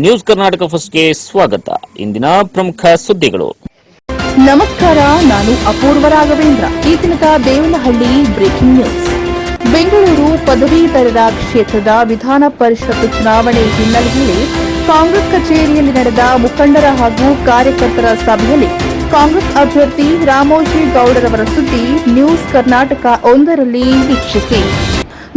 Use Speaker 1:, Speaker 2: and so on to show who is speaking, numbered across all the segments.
Speaker 1: News Karnataka ಫಸ್ಟ್ಗೆ ಸ್ವಾಗತ. ಇಂದಿನ ಪ್ರಮುಖ ಸುದ್ದಿಗಳು.
Speaker 2: ನಮಸ್ಕಾರ, ನಾನು ಅಪೂರ್ವ ರಾಘವೇಂದ್ರ. ಈ ದಿನದ ದೇವನಹಳ್ಳಿ ಬ್ರೇಕಿಂಗ್ ನ್ಯೂಸ್. ಬೆಂಗಳೂರು ಪದವೀಧರರ ಕ್ಷೇತ್ರದ ವಿಧಾನ ಪರಿಷತ್ ಚುನಾವಣೆ ಹಿನ್ನೆಲೆಯಲ್ಲಿ ಕಾಂಗ್ರೆಸ್ ಕಚೇರಿಯಲ್ಲಿ ನಡೆದ ಮುಖಂಡರ ಹಾಗೂ ಕಾರ್ಯಕರ್ತರ ಸಭೆಯಲ್ಲಿ ಕಾಂಗ್ರೆಸ್ ಅಭ್ಯರ್ಥಿ ರಾಮೋಜಿ ಗೌಡರವರ ಸುದ್ದಿ ನ್ಯೂಸ್ ಕರ್ನಾಟಕ ಒಂದರಲ್ಲಿ ವೀಕ್ಷಿಸಿ.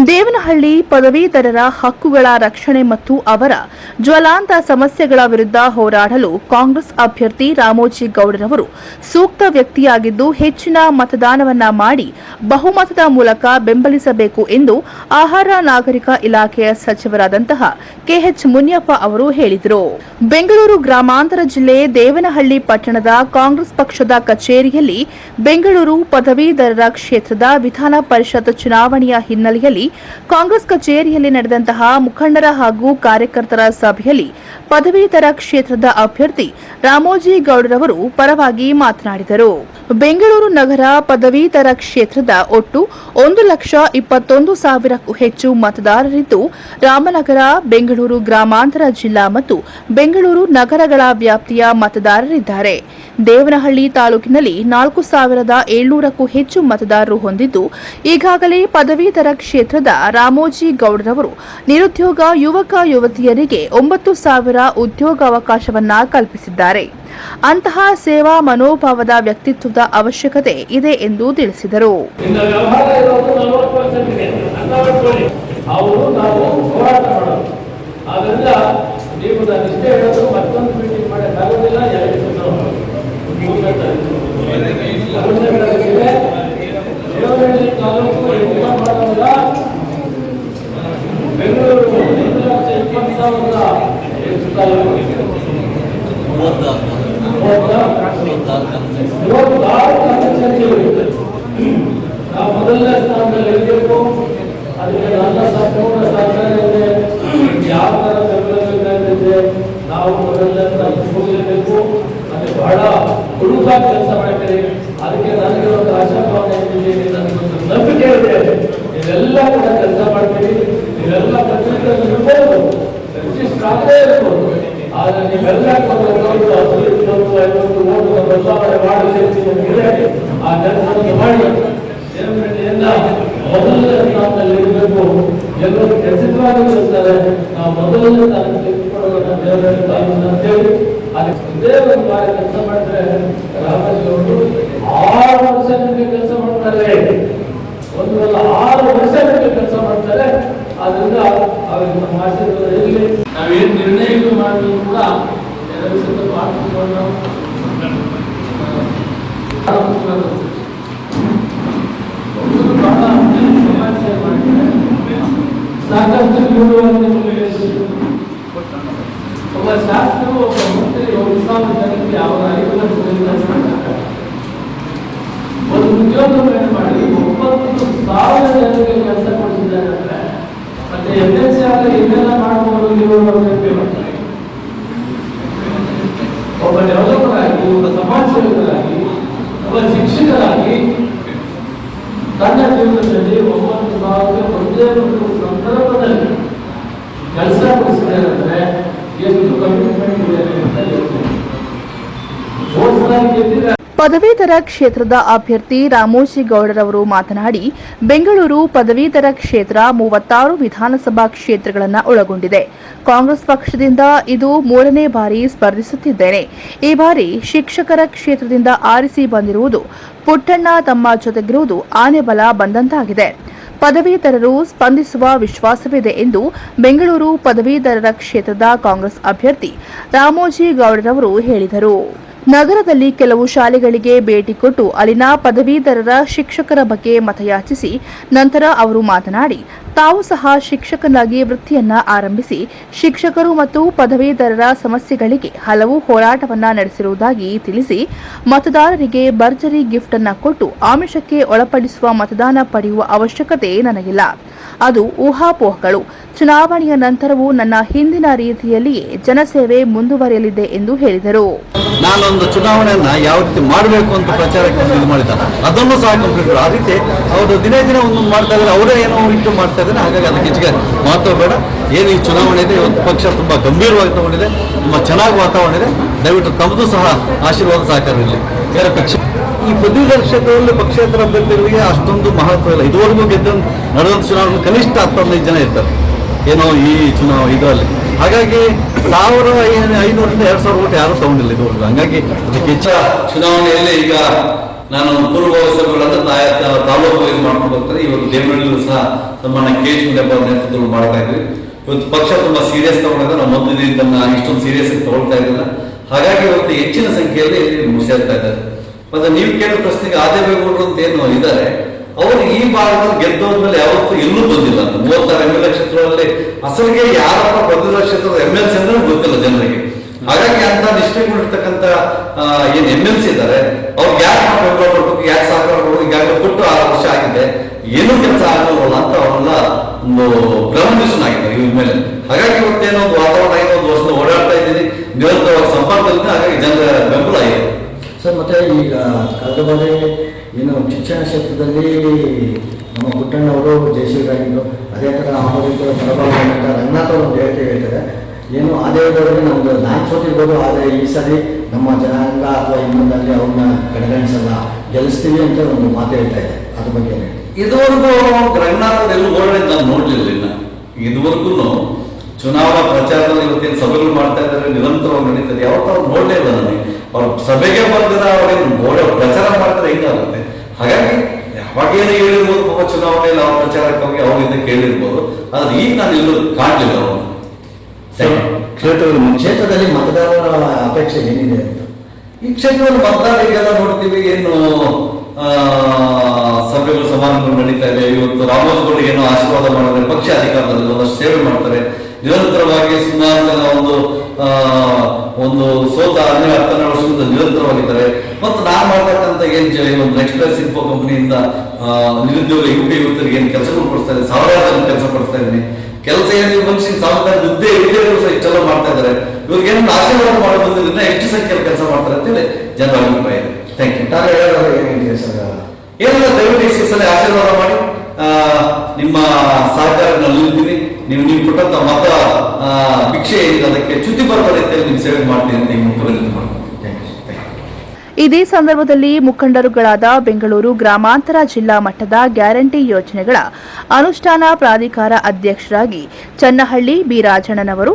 Speaker 2: ದೇವನಹಳ್ಳಿ ಪದವೀಧರರ ಹಕ್ಕುಗಳ ರಕ್ಷಣೆ ಮತ್ತು ಅವರ ಜ್ವಲಾಂತ ಸಮಸ್ಯೆಗಳ ವಿರುದ್ಧ ಹೋರಾಡಲು ಕಾಂಗ್ರೆಸ್ ಅಭ್ಯರ್ಥಿ ರಾಮೋಜಿ ಗೌಡರವರು ಸೂಕ್ತ ವ್ಯಕ್ತಿಯಾಗಿದ್ದು ಹೆಚ್ಚಿನ ಮತದಾನವನ್ನ ಮಾಡಿ ಬಹುಮತದ ಮೂಲಕ ಬೆಂಬಲಿಸಬೇಕು ಎಂದು ಆಹಾರ ನಾಗರಿಕ ಇಲಾಖೆಯ ಸಚಿವರಾದಂತಹ ಕೆಎಚ್ ಮುನಿಯಪ್ಪ ಅವರು ಹೇಳಿದರು. ಬೆಂಗಳೂರು ಗ್ರಾಮಾಂತರ ಜಿಲ್ಲೆ ದೇವನಹಳ್ಳಿ ಪಟ್ಟಣದ ಕಾಂಗ್ರೆಸ್ ಪಕ್ಷದ ಕಚೇರಿಯಲ್ಲಿ ಬೆಂಗಳೂರು ಪದವೀಧರರ ಕ್ಷೇತ್ರದ ವಿಧಾನ ಪರಿಷತ್ ಚುನಾವಣೆಯ ಹಿನ್ನೆಲೆಯಲ್ಲಿ ಕಾಂಗ್ರೆಸ್ ಕಚೇರಿಯಲ್ಲಿ ನಡೆದಂತಹ ಮುಖಂಡರ ಹಾಗೂ ಕಾರ್ಯಕರ್ತರ ಸಭೆಯಲ್ಲಿ ಪದವೀಧರ ಕ್ಷೇತ್ರದ ಅಭ್ಯರ್ಥಿ ರಾಮೋಜಿ ಗೌಡರವರು ಪರವಾಗಿ ಮಾತನಾಡಿದರು. ಬೆಂಗಳೂರು ನಗರ ಪದವೀಧರ ಕ್ಷೇತ್ರದ ಒಟ್ಟು ಒಂದು ಲಕ್ಷ ಇಪ್ಪತ್ತೊಂದು ಸಾವಿರಕ್ಕೂ ಹೆಚ್ಚು ಮತದಾರರಿದ್ದು, ರಾಮನಗರ, ಬೆಂಗಳೂರು ಗ್ರಾಮಾಂತರ ಜಿಲ್ಲಾ ಮತ್ತು ಬೆಂಗಳೂರು ನಗರಗಳ ವ್ಯಾಪ್ತಿಯ ಮತದಾರರಿದ್ದಾರೆ. ದೇವನಹಳ್ಳಿ ತಾಲೂಕಿನಲ್ಲಿ ನಾಲ್ಕು ಸಾವಿರದ ಏಳ್ನೂರಕ್ಕೂ ಹೆಚ್ಚು ಮತದಾರರು ಹೊಂದಿದ್ದು, ಈಗಾಗಲೇ ಪದವೀಧರ ಕ್ಷೇತ್ರದ ರಾಮೋಜಿ ಗೌಡರವರು ನಿರುದ್ಯೋಗ ಯುವಕ ಯುವತಿಯರಿಗೆ ಒಂಬತ್ತು ಸಾವಿರ ಉದ್ಯೋಗಾವಕಾಶವನ್ನ ಕಲ್ಪಿಸಿದ್ದಾರೆ. ಅಂತಹ ಸೇವಾ ಮನೋಭಾವದ ವ್ಯಕ್ತಿತ್ವದ ಅವಶ್ಯಕತೆ ಇದೆ ಎಂದು ತಿಳಿಸಿದರು.
Speaker 3: ಇನ್ನು ವ್ಯವಹಾರ ಇರೋದು ನಲವತ್ತು ಪರ್ಸೆಂಟ್ ಇದೆ ಅರ್ಥ ಮಾಡ್ಕೊಳ್ಳಿ ಅವರು ನಾವು ಹೋರಾಟ ಮಾಡೋದು ಆದ್ರಿಂದ ನೀವು ನಾನು ಇಷ್ಟೇ ಹೇಳೋದು ಮತ್ತೊಂದು ಮೀಟಿಂಗ್ ಮಾಡೋಕ್ಕಾಗೋದಿಲ್ಲ ಎರಡು ದೇವನಹಳ್ಳಿ ತಾಲೂಕು ಎಲ್ಲ ಮಾಡೋಲ್ಲ ಬೆಂಗಳೂರು ಒಂದು ಲಕ್ಷ ಇಪ್ಪತ್ತು ಸಾವಿರದ ಎಷ್ಟು ತಾಲೂಕು ಮೂವತ್ತಾರು ಕಾನ್ಸ್ಟಿಟ್ಯೂನ್ಸಿಗಳಿವೆ. ನಾವು ಮೊದಲನೇ ಸ್ಥಾನದಲ್ಲಿ ಇರಬೇಕು. ಅದಕ್ಕೆ ನನ್ನ ಸಂಪೂರ್ಣ ಸಹಕಾರ ಇದೆ. ಯಾವ ಥರ ಬೆಂಬಲ ಬೇಕಾಗಿದೆ ನಾವು ಮೊದಲನೇ ಹೋಗಲೇಬೇಕು ಅದು ಬಹಳ ಹುಡುಕಾಗಿ ಕೆಲಸ ಮಾಡ್ತೀರಿ. ಅದಕ್ಕೆ ನನಗೆ ಒಂದು ಆಶಾಭಾವನೆ ಇದೆ. ನನಗೊಂದು ನಂಬಿಕೆ ಇದೆ ನೀವೆಲ್ಲ ಕೂಡ ಕೆಲಸ ಮಾಡ್ತೀರಿ. ನೀವೆಲ್ಲ ಪ್ರತಿಯೊಂದು ಇರ್ಬೋದು ರಿಜಿಸ್ಟರ್ ಆಗದೇ ಇರ್ಬೋದು. ಆದ್ರೆ ನೀವೆಲ್ಲ ಒಂದು ಹತ್ತು ಇಪ್ಪತ್ತು ಐವತ್ತು ಓಟು ಬದಲಾವಣೆ ಮಾಡಲಿ ಆ ಕೆಲಸವನ್ನು ಮಾಡಿ. ದೇವರನ್ನ ಮೊದಲನೇ ಸ್ಥಾನದಲ್ಲಿ ಇರಬೇಕು. ಎಲ್ಲರೂ ಖಚಿತವಾಗಿ ಇರ್ತಾರೆ. ನಾವು ಮೊದಲನೇ ಸ್ಥಾನಕ್ಕೆ ತೆಗೆದುಕೊಳ್ಳೋಣ ದೇವರಲ್ಲಿ ಇದೇ ಒಂದು ಬಾರಿ ಕೆಲಸ ಮಾಡಿದ್ರೆ ರಾಮಜಿ ಅವರು ಆರು ವರ್ಷ ನಿಮಗೆ ಕೆಲಸ ಮಾಡ್ತಾರೆ. ಒಂದು ಅಲ್ಲ ಆರು ವರ್ಷ ನಿಮಗೆ ಕೆಲಸ ಮಾಡ್ತಾರೆ. ಆದ್ರಿಂದ ಅವರಿಗೆ ನಮ್ಮ ಆಶೀರ್ವಾದ ಇರಲಿ. ನಾವೇನು ನಿರ್ಣಯಗಳು ಮಾಡಿದ್ರು ಕೂಡ ಎರಡು ಸಲ ಮಾಡ್ಕೊಂಡು ಒಂದು ಬಹಳ ಸಮಸ್ಯೆ ಮಾಡಿದ್ರೆ ಸಾಕಷ್ಟು ಒಬ್ಬ ಶಾಸಕರು ಒಬ್ಬ ಮಂತ್ರಿ ಒಂದು ಜನಕ್ಕೆ ಮಾಡ್ತಾರೆ ಒಂದು ಮಾಡಿ ಒಂಬತ್ತು ಸಾವಿರ ಜನರಿಗೆ ಕೆಲಸ ಕೊಡಿಸಿದ್ದಾರೆ ಅಂದ್ರೆ ಮತ್ತೆ ಎಂ ಎಲ್ ಸಿ ಆದ್ರೆ ಇದೆಲ್ಲ ಮಾಡಬಹುದು ಒಬ್ಬ ಡೆವಲಪರ್ ಆಗಿ, ಒಬ್ಬ ಸಮಾಜ ಸೇವಕರಾಗಿ ಒಬ್ಬ ಶಿಕ್ಷಕರಾಗಿ ತನ್ನ ಜೀವನದಲ್ಲಿ ಒಂಬತ್ತು ಸಾವಿರ ಸಂದರ್ಭದಲ್ಲಿ ಕೆಲಸ ಇದೆ
Speaker 2: ಪದವೀಧರ ಕ್ಷೇತ್ರದ ಅಭ್ಯರ್ಥಿ ರಾಮೋಜಿ ಗೌಡರವರು ಮಾತನಾಡಿ, ಬೆಂಗಳೂರು ಪದವೀಧರ ಕ್ಷೇತ್ರ ಮೂವತ್ತಾರು ವಿಧಾನಸಭಾ ಕ್ಷೇತ್ರಗಳನ್ನು ಒಳಗೊಂಡಿದೆ. ಕಾಂಗ್ರೆಸ್ ಪಕ್ಷದಿಂದ ಇದು ಮೂರನೇ ಬಾರಿ ಸ್ಪರ್ಧಿಸುತ್ತಿದ್ದೇನೆ. ಈ ಬಾರಿ ಶಿಕ್ಷಕರ ಕ್ಷೇತ್ರದಿಂದ ಆರಿಸಿ ಬಂದಿರುವುದು ಪುಟ್ಟಣ್ಣ ತಮ್ಮ ಜೊತೆಗಿರುವುದು ಆನೆಬಲ ಬಂದಂತಾಗಿದೆ. ಪದವೀಧರರು ಸ್ಪಂದಿಸುವ ವಿಶ್ವಾಸವಿದೆ ಎಂದು ಬೆಂಗಳೂರು ಪದವೀಧರರ ಕ್ಷೇತ್ರದ ಕಾಂಗ್ರೆಸ್ ಅಭ್ಯರ್ಥಿ ರಾಮೋಜಿ ಗೌಡರವರು ಹೇಳಿದರು. ನಗರದಲ್ಲಿ ಕೆಲವು ಶಾಲೆಗಳಿಗೆ ಭೇಟಿ ಕೊಟ್ಟು ಅಲ್ಲಿನ ಪದವೀಧರರ ಶಿಕ್ಷಕರ ಬಗ್ಗೆ ಮತಯಾಚಿಸಿ ನಂತರ ಅವರು ಮಾತನಾಡಿ ತಾವು ಸಹ ಶಿಕ್ಷಕನಾಗಿ ವೃತ್ತಿಯನ್ನ ಆರಂಭಿಸಿ ಶಿಕ್ಷಕರು ಮತ್ತು ಪದವೀಧರರ ಸಮಸ್ಯೆಗಳಿಗೆ ಹಲವು ಹೋರಾಟವನ್ನ ನಡೆಸಿರುವುದಾಗಿ ತಿಳಿಸಿ ಮತದಾರರಿಗೆ ಭರ್ಜರಿ ಗಿಫ್ಟ್ ಅನ್ನ ಕೊಟ್ಟು ಆಮಿಷಕ್ಕೆ ಒಳಪಡಿಸುವ ಮತದಾನ ಪಡೆಯುವ ಅವಶ್ಯಕತೆ ನನಗಿಲ್ಲ. ಅದು ಊಹಾಪೋಹಗಳು. ಚುನಾವಣೆಯ ನಂತರವೂ ನನ್ನ ಹಿಂದಿನ ರೀತಿಯಲ್ಲಿಯೇ ಜನಸೇವೆ ಮುಂದುವರಿಯಲಿದೆ ಎಂದು ಹೇಳಿದರು.
Speaker 4: ನಾನೊಂದು ಚುನಾವಣೆಯನ್ನ ಯಾವ ರೀತಿ ಮಾಡಬೇಕು ಅಂತ ಪ್ರಚಾರಕ್ಕೆ ಮಾಡಿದ್ದಾರೆ. ಅದನ್ನು ಸಹ ಕಂಪ್ಲೀಟ್ ಆ ಅವರು ದಿನೇ ದಿನ ಒಂದೊಂದು ಮಾಡ್ತಾ ಇದ್ದಾರೆ. ಅವರೇ ಏನೋ ಇಟ್ಟು ಮಾಡ್ತಾ ಇದ್ದಾರೆ ಹಾಗಾಗಿ ಅದಕ್ಕೆ ಹೆಚ್ಚಿಗೆ ಮಹತ್ವ ಬೇಡ. ಏನು ಈ ಚುನಾವಣೆ ಇದೆ ಇವತ್ತು ಪಕ್ಷ ತುಂಬಾ ಗಂಭೀರವಾಗಿ ತಗೊಂಡಿದೆ ತುಂಬಾ ಚೆನ್ನಾಗಿ ವಾತಾವರಣ ಇದೆ. ದಯವಿಟ್ಟು ತಮ್ಮದು ಸಹ ಆಶೀರ್ವಾದ ಸಹಕಾರ ಇರಲಿ. ಬೇರೆ ಪಕ್ಷ ಈ ಪದವೀಧರ ಕ್ಷೇತ್ರದಲ್ಲಿ ಪಕ್ಷೇತರ ಅಭ್ಯರ್ಥಿಗಳಿಗೆ ಅಷ್ಟೊಂದು ಮಹತ್ವ ಇಲ್ಲ. ಇದುವರೆಗೂ ಗೆದ್ದ ನಡೆದಂಥ ಚುನಾವಣೆ ಕನಿಷ್ಠ ಹತ್ತೊಂದೈದು ಜನ ಇರ್ತಾರೆ. ಏನೋ ಈ ಚುನಾವಣೆ ಇದರಲ್ಲಿ. ಹಾಗಾಗಿ ಸಾವಿರ ಐನೂರರಿಂದ ಐನೂರಿಂದ ಎರಡು ಸಾವಿರ ಓಟ್ ಯಾರು ತಗೊಂಡಿಲ್ಲ ಇದುವರೆಗೂ. ಹಾಗಾಗಿ ಅದಕ್ಕೆ ಹೆಚ್ಚ ಚುನಾವಣೆಯಲ್ಲಿ ಈಗ ನಾನು ಪೂರ್ವಭಾವಿಸಗಳನ್ನು ತಾಲೂಕು ವೈಸ್ ಮಾಡ್ಕೊಂಡು ಹೋಗ್ತಾರೆ. ಇವತ್ತು ದೇವನಹಳ್ಳಿಯಲ್ಲೂ ಸಹ ಸನ್ಮಾನ ಕೆ ಎಚ್ ಮುನಿಯಪ್ಪ ನೇತೃತ್ವದಲ್ಲಿ ಮಾಡ್ತಾ ಇದ್ವಿ. ಇವತ್ತು ಪಕ್ಷ ತುಂಬಾ ಸೀರಿಯಸ್ ತಗೊಂಡಾಗ ನಾವು ಮೊದಲು ಇದನ್ನ ಇಷ್ಟೊಂದು ಸೀರಿಯಸ್ ತಗೊಳ್ತಾ ಇರಲಿಲ್ಲ ಹಾಗಾಗಿ ಇವತ್ತು ಹೆಚ್ಚಿನ ಸಂಖ್ಯೆಯಲ್ಲಿ ಸೇರ್ತಾ ಇದ್ದಾರೆ. ಮತ್ತೆ ನೀವು ಕೇಳೋ ಪ್ರಶ್ನೆಗೆ ಆದೇವೇಗೌಡರು ಅಂತ ಏನು ಇದ್ದಾರೆ. ಅವರು ಈ ಭಾಗದಲ್ಲಿ ಗೆದ್ದೋದ್ಮೇಲೆ ಯಾವತ್ತೂ ಎಲ್ಲೂ ಬಂದಿಲ್ಲ. ಮೂವತ್ತಾರು ಎಂ ಎಲ್ ಕ್ಷೇತ್ರದಲ್ಲಿ ಅಸಲಿಗೆ ಯಾರಪ್ಪ ಬಂದಿರೋ ಕ್ಷೇತ್ರದ ಎಂ ಎಲ್ ಸಿ ಅಂದ್ರೆ ಗೊತ್ತಿಲ್ಲ ಜನರಿಗೆ ಹಾಗಾಗಿ ಅಂತ ನಿಷ್ಠೆಗೊಂಡಿರ್ತಕ್ಕಂಥ ಏನ್ ಎಂ ಎಲ್ ಸಿ ಇದ್ದಾರೆ ಅವ್ರಿಗೆ ಯಾಕೆ ಬೆಂಬಲ ಕೊಡ್ಬೇಕು ಯಾಕೆ ಸಹಕಾರ ಕೊಡಬೇಕು ಈಗಾಗಲೇ ಕೊಟ್ಟು ಆರು ವರ್ಷ ಆಗಿದೆ. ಏನು ಕೆಲಸ ಆಗಲ್ಲ ಅಂತ ಅವರೆಲ್ಲ ಒಂದು ಭ್ರಮನಿಷ್ಠನಾಗಿದ್ದಾರೆ ಇವ್ರ ಮೇಲೆ. ಹಾಗಾಗಿ ಇವತ್ತೇನೋ ಒಂದು ವಾತಾವರಣ ಏನೋ ಒಂದು ವರ್ಷದ ಓಡಾಡ್ತಾ ಇದ್ದೀನಿ ನಿರಂತರವಾಗಿ ಸಂಪರ್ಕದಲ್ಲಿ ಹಾಗಾಗಿ ಜನರ ಬೆಂಬಲ ಇದೆ.
Speaker 5: ಸರ್, ಮತ್ತೆ ಈಗ ಕಳೆದ ಬಾರಿ ಏನು ಶಿಕ್ಷಣ ಕ್ಷೇತ್ರದಲ್ಲಿ ನಮ್ಮ ಪುಟ್ಟಣ್ಣವರು ಆಗಿದ್ದರು ಅದೇ ಥರ ಪರಭಾವಂತ ರಂಗನಾಥ್ ಅವರು ಹೇಳ್ತಾರೆ. ಏನು ಆದಾಯದವರಿಗೆ ನಮ್ದು ನಾನು ಸೋತಿರ್ಬೋದು ಆದರೆ ಈ ಸರಿ ನಮ್ಮ ಜನಾಂಗ ಅಥವಾ ಇನ್ನೊಂದಲ್ಲಿ ಅವ್ರನ್ನ ಕಡೆಗಣಿಸಲ್ಲ, ಗೆಲ್ಲಿಸ್ತೀವಿ ಅಂತ ಒಂದು ಮಾತು ಹೇಳ್ತಾ ಇದೆ. ಅದ್ರ ಬಗ್ಗೆ?
Speaker 4: ಇದುವರೆಗೂ ಎಲ್ಲೂ ಓಡಾಡಿದ್ ನಾನು ನೋಡ್ಲಿಲ್ಲ ಇದುವರೆಗೂ ಚುನಾವಣಾ ಪ್ರಚಾರದಲ್ಲಿ ಇವತ್ತಿನ ಸಭೆಗಳು ಮಾಡ್ತಾ ಇದ್ದಾರೆ, ನಿರಂತರವಾಗಿ ನಡೀತದೆ ಯಾವತ್ತೂ ಅವ್ರು ನೋಡ್ಲೇ ಇಲ್ಲ ನನಗೆ. ಅವ್ರ ಸಭೆಗೆ ಬಂದಿರ ಅವರೇನು ಗೋಡೆ ಪ್ರಚಾರ ಮಾಡ್ತಾರೆ ಹಿಂಗಾಗುತ್ತೆ ಹಾಗಾಗಿ ಯಾವಾಗೇನು ಹೇಳಿರ್ಬೋದು ಚುನಾವಣೆಯಲ್ಲಿ ಅವ್ರ ಪ್ರಚಾರಕ್ಕಾಗಿ ಅವರಿಂದ ಕೇಳಿರ್ಬೋದು. ಆದ್ರೆ ಈಗ ನಾನು ಎಲ್ಲೂ ಕಾಣಲಿಲ್ಲ ಅವರು ಕ್ಷೇತ್ರದಲ್ಲಿ
Speaker 5: ಕ್ಷೇತ್ರದಲ್ಲಿ ಮತದಾರರ ಅಪೇಕ್ಷೆ ಏನಿದೆ ಅಂತ?
Speaker 4: ಈ ಕ್ಷೇತ್ರದಲ್ಲಿ ಮತದಾರರಿಗೆಲ್ಲ ನೋಡ್ತೀವಿ, ಏನು ಸಭೆಗಳು, ಸಮಾರಂಭಗಳು ನಡೀತಾ ಇದೆ. ಇವತ್ತು ರಾಮೋಜ್ ಏನೋ ಆಶೀರ್ವಾದ ಮಾಡಿದ್ರೆ, ಪಕ್ಷ ಅಧಿಕಾರದಲ್ಲಿ ಒಂದಷ್ಟು ಸೇವೆ ಮಾಡ್ತಾರೆ. ನಿರಂತರವಾಗಿ ಸುಮಾರು ಜನ ಒಂದು ಒಂದು ಸೋತ ಹನ್ನೆರಡು ಹತ್ತೆರಡು ವರ್ಷದಿಂದ ನಿರಂತರವಾಗಿದ್ದಾರೆ. ಮತ್ತು ನಾನು ಮಾಡ್ತಕ್ಕಂಥ ಏನ್ ಒಂದು ಎಕ್ಸ್ಪ್ರೆಸ್ ಇನ್ಫೋ ಕಂಪನಿಯಿಂದ ನಿರುದ್ಯೋಗ, ಯುವಕ ಯುವತರಿಗೆ ಏನು ಕೆಲಸಗಳು ಕೊಡಿಸ್ತಾ ಇದ್ದಾರೆ ಸಾವಿರಾರು ಕೆಲಸ ಕೊಡಿಸ್ತಾ ಇದ್ದೀನಿ. ಕೆಲಸ ಏನು ಮನುಷ್ಯನ ಸಾವಿರ ಹುದ್ದೆ ಹುದ್ದೆಗಳು ಸಹ ಇಷ್ಟೆಲ್ಲ ಮಾಡ್ತಾ ಇದ್ದಾರೆ. ಇವ್ರಿಗೆ ಏನು ಆಶೀರ್ವಾದ ಮಾಡಿ ಬಂದಿದ್ದರಿಂದ ಹೆಚ್ಚು ಸಂಖ್ಯೆಯಲ್ಲಿ ಕೆಲಸ ಮಾಡ್ತಾರೆ ಅಂತೇಳಿ ಜನರ ಅಭಿಪ್ರಾಯ ಇದೆ. ಥ್ಯಾಂಕ್ ಯು
Speaker 5: ಹೇಳ್ತೀರಿ ಸರ್?
Speaker 4: ಏನೆಲ್ಲ ದಯವಿಟ್ಟು ಈ ಸಲ ಆಶೀರ್ವಾದ ಮಾಡಿ. ನಿಮ್ಮ ಸಹಕಾರ ನಾನು ನಿಲ್ತೀನಿ ನೀವು ನೀವು ಕೊಟ್ಟಂತ ಮತ ಭಿಕ್ಷೆ ಅದಕ್ಕೆ ಚ್ಯುತಿ ಬರುವ ರೀತಿಯಲ್ಲಿ ನೀವು ಸೇವೆ ಮಾಡ್ತೀನಿ ಅಂತ ಈ ಮೂಲಕ ವಿನಂತಿ ಮಾಡ್ತೀನಿ
Speaker 5: ಥ್ಯಾಂಕ್ ಯು ಥ್ಯಾಂಕ್ ಯು
Speaker 2: ಇದೇ ಸಂದರ್ಭದಲ್ಲಿ ಮುಖಂಡರುಗಳಾದ ಬೆಂಗಳೂರು ಗ್ರಾಮಾಂತರ ಜಿಲ್ಲಾ ಮಟ್ಟದ ಗ್ಯಾರಂಟಿ ಯೋಜನೆಗಳ ಅನುಷ್ಠಾನ ಪ್ರಾಧಿಕಾರ ಅಧ್ಯಕ್ಷರಾಗಿ ಚನ್ನಹಳ್ಳಿ ಬಿ ರಾಜಣ್ಣನವರು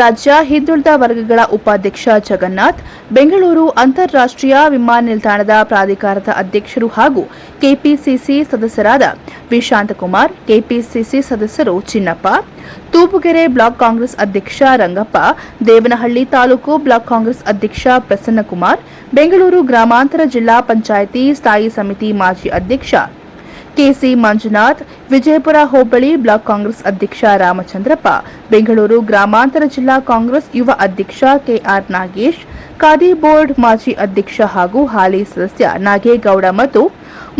Speaker 2: ರಾಜ್ಯ ಹಿಂದುಳಿದ ವರ್ಗಗಳ ಉಪಾಧ್ಯಕ್ಷ ಜಗನ್ನಾಥ್, ಬೆಂಗಳೂರು ಅಂತಾರಾಷ್ಟ್ರೀಯ ವಿಮಾನ ನಿಲ್ದಾಣದ ಪ್ರಾಧಿಕಾರದ ಅಧ್ಯಕ್ಷರು ಹಾಗೂ ಕೆಪಿಸಿಸಿ ಸದಸ್ಯರಾದ ವಿ ಶಾಂತಕುಮಾರ್ ಕೆಪಿಸಿಸಿ ಸದಸ್ಯರು ಚಿನ್ನಪ್ಪ, ತೂಪುಗೆರೆ ಬ್ಲಾಕ್ ಕಾಂಗ್ರೆಸ್ ಅಧ್ಯಕ್ಷ ರಂಗಪ್ಪ, ದೇವನಹಳ್ಳಿ ತಾಲೂಕು ಬ್ಲಾಕ್ ಕಾಂಗ್ರೆಸ್ ಅಧ್ಯಕ್ಷ ಪ್ರಸನ್ನಕುಮಾರ್, ಬೆಂಗಳೂರು ಗ್ರಾಮಾಂತರ ಜಿಲ್ಲಾ ಪಂಚಾಯಿತಿ ಸ್ಥಾಯಿ ಸಮಿತಿ ಮಾಜಿ ಅಧ್ಯಕ್ಷ ಕೆಸಿ ಮಂಜುನಾಥ್, ವಿಜಯಪುರ ಹೋಬಳಿ ಬ್ಲಾಕ್ ಕಾಂಗ್ರೆಸ್ ಅಧ್ಯಕ್ಷ ರಾಮಚಂದ್ರಪ್ಪ, ಬೆಂಗಳೂರು ಗ್ರಾಮಾಂತರ ಜಿಲ್ಲಾ ಕಾಂಗ್ರೆಸ್ ಯುವ ಅಧ್ಯಕ್ಷ ಕೆಆರ್ ನಾಗೇಶ್, ಖಾದಿ ಬೋರ್ಡ್ ಮಾಜಿ ಅಧ್ಯಕ್ಷ ಹಾಗೂ ಹಾಲಿ ಸದಸ್ಯ ನಾಗೇಗೌಡ ಮತ್ತು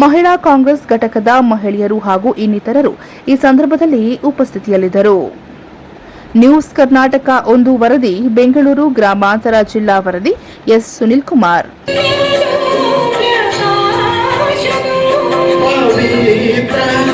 Speaker 2: ಮಹಿಳಾ ಕಾಂಗ್ರೆಸ್ ಘಟಕದ ಮಹಿಳೆಯರು ಹಾಗೂ ಇನ್ನಿತರರು ಈ ಸಂದರ್ಭದಲ್ಲಿ ಉಪಸ್ಥಿತಿಯಲ್ಲಿದ್ದರು. ನ್ಯೂಸ್ ಕರ್ನಾಟಕ ಒಂದು ವರದಿ, ಬೆಂಗಳೂರು ಗ್ರಾಮಾಂತರ ಜಿಲ್ಲಾ ವರದಿ, ಎಸ್. ಸುನಿಲ್ ಕುಮಾರ್.
Speaker 6: Amen.